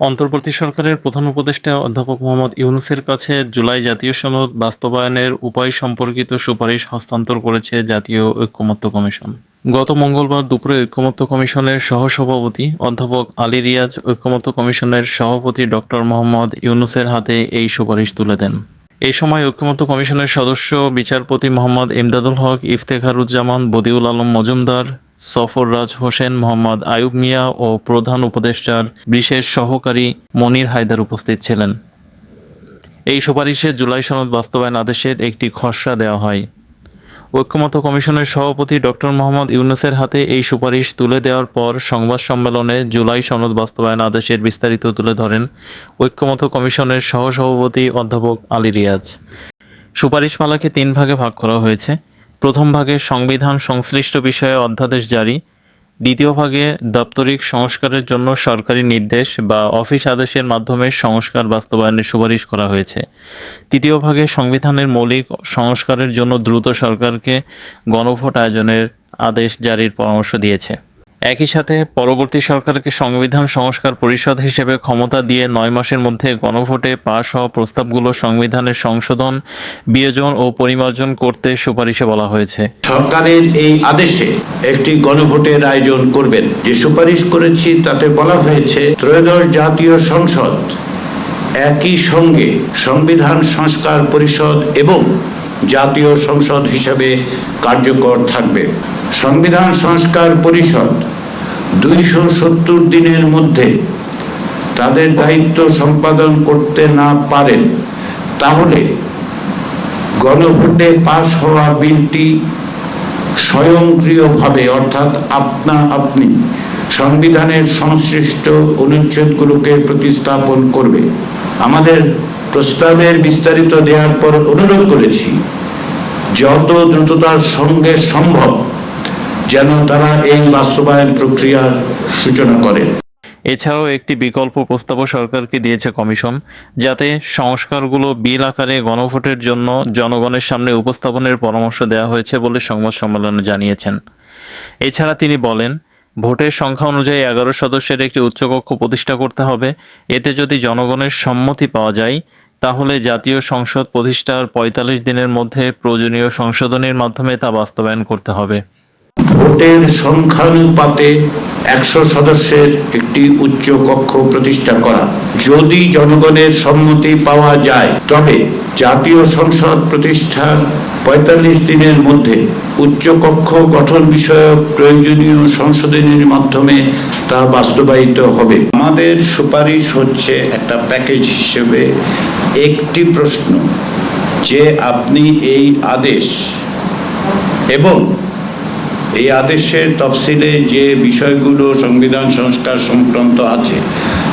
অন্তর্বর্তী সরকারের প্রধান উপদেষ্টা অধ্যাপক মোহাম্মদ ইউনুসের কাছে জুলাই জাতীয় সনদ বাস্তবায়নের উপায় সম্পর্কিত সুপারিশ হস্তান্তর করেছে জাতীয় ঐক্যমত্য কমিশন। গত মঙ্গলবার দুপুরে ঐক্যমত্য কমিশনের সহসভাপতি অধ্যাপক আলী রিয়াজ ঐক্যমত্য কমিশনের সভাপতি ডক্টর মোহাম্মদ ইউনুসের হাতে এই সুপারিশ তুলে দেন। এই সময় ঐক্যমত্য কমিশনের সদস্য বিচারপতি মোহাম্মদ ইমদাদুল হক, ইফতেখারুজ্জামান, বদিউল আলম মজুমদার সফররাজ হোসেন, মোহাম্মদ আয়ুব মিয়া ও প্রধান উপদেষ্টার বিশেষ সহকারী মনির হায়দার উপস্থিত ছিলেন। এই সুপারিশে জুলাই সনদ বাস্তবায়ন আদেশের একটি খসড়া দেওয়া হয়। ঐক্যমত্য কমিশনের সভাপতি ডক্টর মোহাম্মদ ইউনুসের হাতে এই সুপারিশ তুলে দেওয়ার পর সংবাদ সম্মেলনে জুলাই সনদ বাস্তবায়ন আদেশের বিস্তারিত তুলে ধরেন ঐক্যমত্য কমিশনের সহসভাপতি অধ্যাপক আলী রিয়াজ। সুপারিশমালাকে তিন ভাগে ভাগ করা হয়েছে। প্রথম ভাগে সংবিধান সংশ্লিষ্ট বিষয়ে অধ্যাদেশ জারি, দ্বিতীয় ভাগে দাপ্তরিক সংস্কারের জন্য সরকারি নির্দেশ বা অফিস আদেশের মাধ্যমে সংস্কার বাস্তবায়নের সুপারিশ করা হয়েছে। তৃতীয় ভাগে সংবিধানের মৌলিক সংস্কারের জন্য দ্রুত সরকারকে গণভোট আয়োজনের আদেশ জারির পরামর্শ দিয়েছে। একই সাথে পরবর্তী সরকারকে সংবিধান সংস্কার পরিষদ হিসেবে ক্ষমতা দিয়ে নয় মাসের মধ্যে গণভোটে পাশ হওয়া প্রস্তাবগুলো সংবিধানের সংশোধন, বিয়োজন ও পরিমার্জন করতে সুপারিশে বলা হয়েছে। সরকারের এই আদেশে একটি গণভোটের আয়োজন করবেন। যে সুপারিশ করেছি তাতে বলা হয়েছে, ত্রয়োদশ জাতীয় সংসদ একই সঙ্গে সংবিধান সংস্কার পরিষদ এবং জাতীয় সংসদ হিসাবে কার্যকর থাকবে। সংবিধান সংস্কার পরিষদ দুইশো সত্তর দিনের মধ্যে তাদের দায়িত্ব সম্পাদন করতে না পারেন, তাহলে গণভোটে পাশ হওয়া বিলটি স্বয়ংক্রিয়ভাবে, অর্থাৎ আপনা আপনি সংবিধানের সংশ্লিষ্ট অনুচ্ছেদগুলোকে প্রতিস্থাপন করবে। আমাদের প্রস্তাবের বিস্তারিত দেওয়ার পর অনুরোধ করেছি, যত দ্রুততার সঙ্গে সম্ভব যেন তারা এই বাস্তবায়ন প্রক্রিয়ার সূচনা করেন এছাড়াও একটি বিকল্প প্রস্তাবও সরকারকে দিয়েছে কমিশন, যাতে সংস্কারগুলো বিল আকারে গণভোটের জন্য জনগণের সামনে উপস্থাপনের পরামর্শ দেওয়া হয়েছে বলে সংবাদ সম্মেলনে জানিয়েছেন। এছাড়া তিনি বলেন, ভোটের সংখ্যা অনুযায়ী এগারো সদস্যের একটি উচ্চকক্ষ প্রতিষ্ঠা করতে হবে। এতে যদি জনগণের সম্মতি পাওয়া যায়, তাহলে জাতীয় সংসদ প্রতিষ্ঠার পঁয়তাল্লিশ দিনের মধ্যে প্রয়োজনীয় সংশোধনের মাধ্যমে তা বাস্তবায়ন করতে হবে। ভোটের সংখ্যানুপাতে একশো সদস্যের একটি উচ্চ কক্ষ প্রতিষ্ঠা করা। যদি জনগণের সম্মতি পাওয়া যায়, তবে জাতীয় সংসদ প্রতিষ্ঠার পঁয়তাল্লিশ দিনের মধ্যে উচ্চ কক্ষ গঠন বিষয়ক প্রয়োজনীয় সংশোধনের মাধ্যমে তা বাস্তবায়িত হবে। আমাদের সুপারিশ হচ্ছে একটা প্যাকেজ হিসেবে একটি প্রশ্ন, যে আপনি এই আদেশ এবং এই আদেশের তফসিলে যে বিষয়গুলো সংবিধান সংস্কার সংক্রান্ত আছে,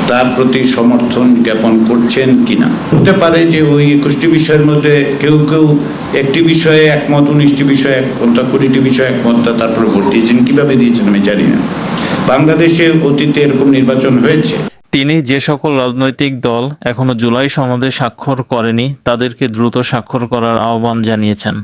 তার প্রতি সমর্থন জ্ঞাপন করছেন কিনা? হতে পারে যে ওই একুশটি বিষয়ের মধ্যে কেউ কেউ একটি বিষয়ে একমত, উনিশটি বিষয়ে একমত কুড়িটি বিষয়ে একমত তারপরে ভোট দিয়েছেন। কীভাবে দিয়েছেন আমি জানি না। বাংলাদেশে অতীতে এরকম নির্বাচন হয়েছে। তিনি যে সকল রাজনৈতিক দল এখনও জুলাই সনদে স্বাক্ষর করেনি, তাদেরকে দ্রুত স্বাক্ষর করার আহ্বান জানিয়েছেন।